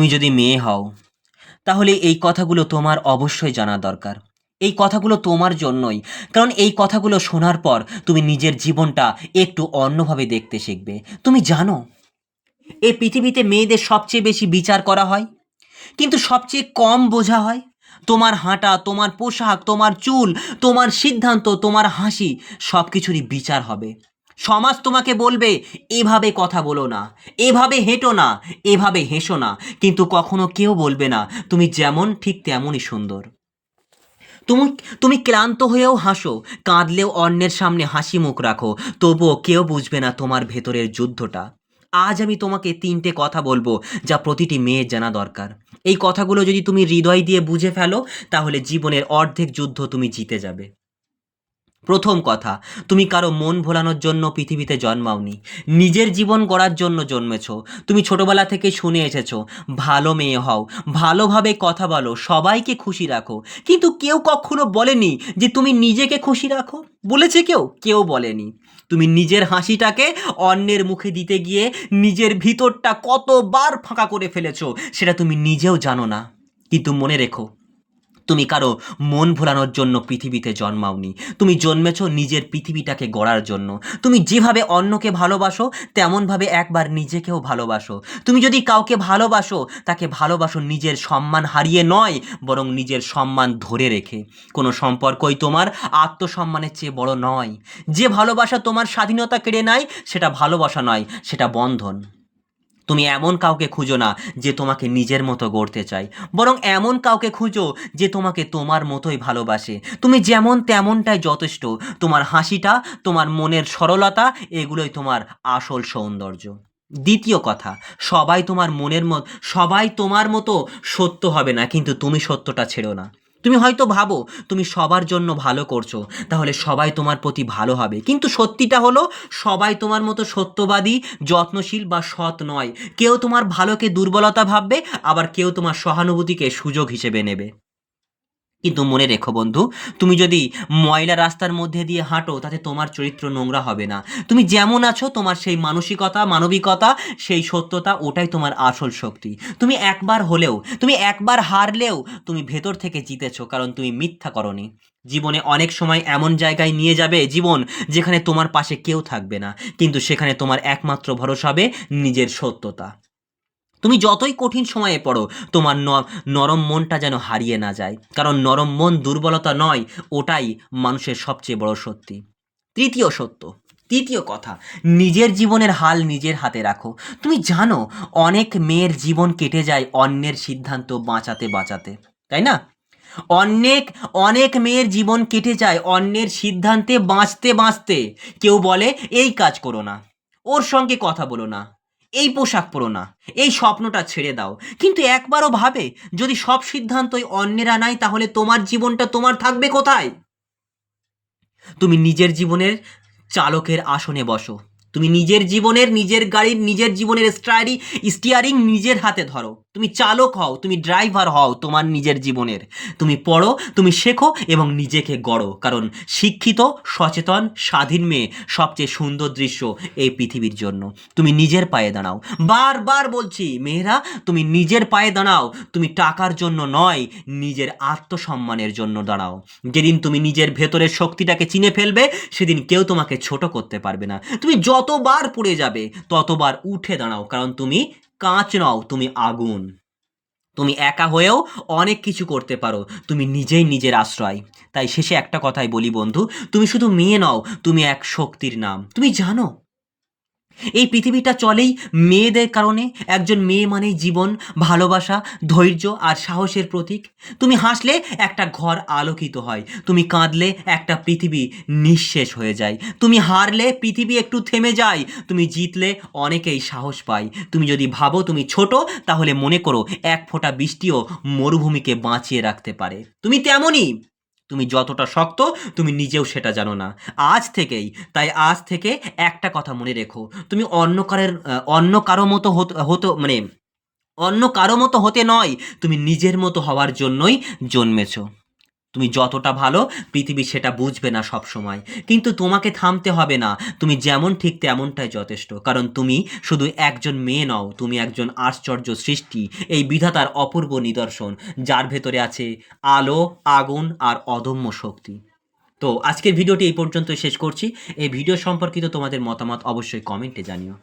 তুমি যদি মেয়ে হও, তাহলে এই কথাগুলো তোমার অবশ্যই জানা দরকার। এই কথাগুলো তোমার জন্যই, কারণ এই কথাগুলো শোনার পর তুমি নিজের জীবনটা একটু অন্যভাবে দেখতে শিখবে। তুমি জানো, এই পৃথিবীতে মেয়েদের সবচেয়ে বেশি বিচার করা হয়, কিন্তু সবচেয়ে কম বোঝা হয় তোমার হাঁটা, তোমার পোশাক, তোমার চুল, তোমার সিদ্ধান্ত, তোমার হাসি সব কিছুরই বিচার হবে। সমাজ তোমাকে বলবে, এভাবে কথা বলো না, এভাবে হেঁটো না, এভাবে হেসো না। কিন্তু কখনো কেউ বলবে না, তুমি যেমন, ঠিক তেমনই সুন্দর। তুমি তুমি ক্লান্ত হয়েও হাসো, কাঁদলেও অন্যের সামনে হাসি মুখ রাখো, তবুও কেউ বুঝবে না তোমার ভেতরের যুদ্ধটা। আজ আমি তোমাকে তিনটে কথা বলব, যা প্রতিটি মেয়ের জানা দরকার। এই কথাগুলো যদি তুমি হৃদয় দিয়ে বুঝে ফেলো, তাহলে জীবনের অর্ধেক যুদ্ধ তুমি জিতে যাবে। প্রথম কথা, তুমি কারও মন ভোলানোর জন্য পৃথিবীতে জন্মাওনি। নিজের জীবন গড়ার জন্য জন্মেছ। তুমি ছোটবেলা থেকে শুনে এসেছ, ভালো মেয়ে হও, ভালোভাবে কথা বলো, সবাইকে খুশি রাখো। কিন্তু কেউ কখনো বলেনি যে তুমি নিজেকে খুশি রাখো। বলেছে কেউ কেউ বলেনি। তুমি নিজের হাসিটাকে অন্যের মুখে দিতে গিয়ে নিজের ভিতরটা কতবার ফাঁকা করে ফেলেছো, সেটা তুমি নিজেও জানো না। কিন্তু মনে রেখো তুমি কারও মন ভোলানোর জন্য পৃথিবীতে জন্মাওনি। তুমি জন্মেছ নিজের পৃথিবীটাকে গড়ার জন্য। তুমি যেভাবে অন্যকে ভালোবাসো, তেমনভাবে একবার নিজেকেও ভালোবাসো। তুমি যদি কাউকে ভালোবাসো, তাকে ভালোবাসো নিজের সম্মান হারিয়ে নয়, বরং নিজের সম্মান ধরে রেখে। কোনো সম্পর্কই তোমার আত্মসম্মানের চেয়ে বড় নয়। যে ভালোবাসা তোমার স্বাধীনতা কেড়ে নেয়, সেটা ভালোবাসা নয়, সেটা বন্ধন। তুমি এমন কাউকে খুঁজো না যে তোমাকে নিজের মতো গড়তে চায়। বরং এমন কাউকে খুঁজো যে তোমাকে তোমার মতোই ভালোবাসে। তুমি যেমন তেমনটাই যথেষ্ট। তোমার হাসিটা, তোমার মনের সরলতা, এগুলোই তোমার আসল সৌন্দর্য। দ্বিতীয় কথা, সবাই তোমার মনের মত, সবাই তোমার মতো সত্য হবে না, কিন্তু তুমি সত্যটা ছেড়ো না। তুমি হয়তো ভাবো, তুমি সবার জন্য ভালো করছ, তাহলে সবাই তোমার প্রতি ভালো হবে। কিন্তু সত্যিটা হলো, সবাই তোমার মতো সত্যবাদী, যত্নশীল বা সৎ নয়। কেউ তোমার ভালোকে দুর্বলতা ভাববে, আবার কেউ তোমার সহানুভূতিকে সুযোগ হিসেবে নেবে। কিন্তু মনে রেখো বন্ধু, তুমি যদি ময়লা রাস্তার মধ্যে দিয়ে হাঁটো, তাতে তোমার চরিত্র নোংরা হবে না। তুমি যেমন আছো, তোমার সেই মানসিকতা, মানবিকতা, সেই সত্যতা, ওটাই তোমার আসল শক্তি। তুমি একবার হলেও, তুমি একবার হারলেও, তুমি ভেতর থেকে জিতেছো, কারণ তুমি মিথ্যা করনি। জীবনে অনেক সময় এমন জায়গায় নিয়ে যাবে জীবন, যেখানে তোমার পাশে কেউ থাকবে না, কিন্তু সেখানে তোমার একমাত্র ভরসা হবে নিজের সত্যতা। তুমি যতই কঠিন সময়ে পড়ো, তোমার নরম মনটা যেন হারিয়ে না যায়। কারণ নরম মন দুর্বলতা নয়, ওটাই মানুষের সবচেয়ে বড় সত্যি। তৃতীয় সত্য, তৃতীয় কথা, নিজের জীবনের হাল নিজের হাতে রাখো। তুমি জানো, অনেক মেয়ের জীবন কেটে যায় অন্যের সিদ্ধান্ত বাঁচাতে বাঁচাতে, তাই না? অনেক অনেক মেয়ের জীবন কেটে যায় অন্যের সিদ্ধান্তে বাঁচতে বাঁচতে। কেউ বলে, এই কাজ করো না। ওর সঙ্গে কথা বলো না। এই পোশাক পরো না, এই স্বপ্নটা ছেড়ে দাও। কিন্তু একবারও ভাবে, যদি সব সিদ্ধান্তই অন্যেরা নাই তাহলে তোমার জীবনটা তোমার থাকবে কোথায়? তুমি নিজের জীবনের চালকের আসনে বসো। তুমি নিজের জীবনের, নিজের গাড়ির, নিজের জীবনের স্টারি স্টিয়ারিং নিজের হাতে ধরো। তুমি চালক হও, তুমি ড্রাইভার হও তোমার নিজের জীবনের। তুমি পড়ো, তুমি শেখো এবং নিজেকে গড়ো। কারণ শিক্ষিত, সচেতন, স্বাধীন মেয়ে সবচেয়ে সুন্দর দৃশ্য এই পৃথিবীর জন্য। তুমি নিজের পায়ে দাঁড়াও। বারবার বলছি, মেয়েরা, তুমি নিজের পায়ে দাঁড়াও। তুমি টাকার জন্য নয়, নিজের আত্মসম্মানের জন্য দাঁড়াও। যেদিন তুমি নিজের ভেতরের শক্তিটাকে চিনে ফেলবে, সেদিন কেউ তোমাকে ছোট করতে পারবে না। তুমি যতবার পড়ে যাবে, ততবার উঠে দাঁড়াও, কারণ তুমি কাঁচ নও, তুমি আগুন। তুমি একা হয়েও অনেক কিছু করতে পারো, তুমি নিজেই নিজের আশ্রয়। তাই শেষে একটা কথাই বলি বন্ধু, তুমি শুধু মেয়ে নও, তুমি এক শক্তির নাম। তুমি জানো এই পৃথিবীটা চলেই মেয়েদের কারণে। একজন মেয়ে মানেই জীবন, ভালোবাসা, ধৈর্য আর সাহসের প্রতীক। তুমি হাসলে একটা ঘর আলোকিত হয়। তুমি কাঁদলে একটা পৃথিবী নিঃশেষ হয়ে যায়। তুমি হারলে পৃথিবী একটু থেমে যায়। তুমি জিতলে অনেকেই সাহস পায়। তুমি যদি ভাবো তুমি ছোট, তাহলে মনে করো এক ফোঁটা বৃষ্টিও মরুভূমিকে বাঁচিয়ে রাখতে পারে। তুমি তেমনই তুমি যতটা শক্ত, তুমি নিজেও সেটা জানো না। আজ থেকেই, তাই আজ থেকে একটা কথা মনে রেখো। তুমি অন্য কারের অন্য কারও মতো হতো মানে অন্য কারও মতো হতে নয়, তুমি নিজের মতো হওয়ার জন্যই জন্মেছো। তুমি যতটা ভালো, পৃথিবী সেটা বুঝবে না সব সময় কিন্তু তোমাকে থামতে হবে না। তুমি যেমন ঠিক তেমনটাই যথেষ্ট। কারণ তুমি শুধু একজন মেয়ে নও, তুমি একজন আশ্চর্য সৃষ্টি। এই বিধাতার অপূর্ব নিদর্শন, যার ভেতরে আছে আলো, আগুন আর অদম্য শক্তি। তো আজকের ভিডিওটি এই পর্যন্ত শেষ করছি। এই ভিডিও সম্পর্কিত তোমাদের মতামত অবশ্যই কমেন্টে জানিও।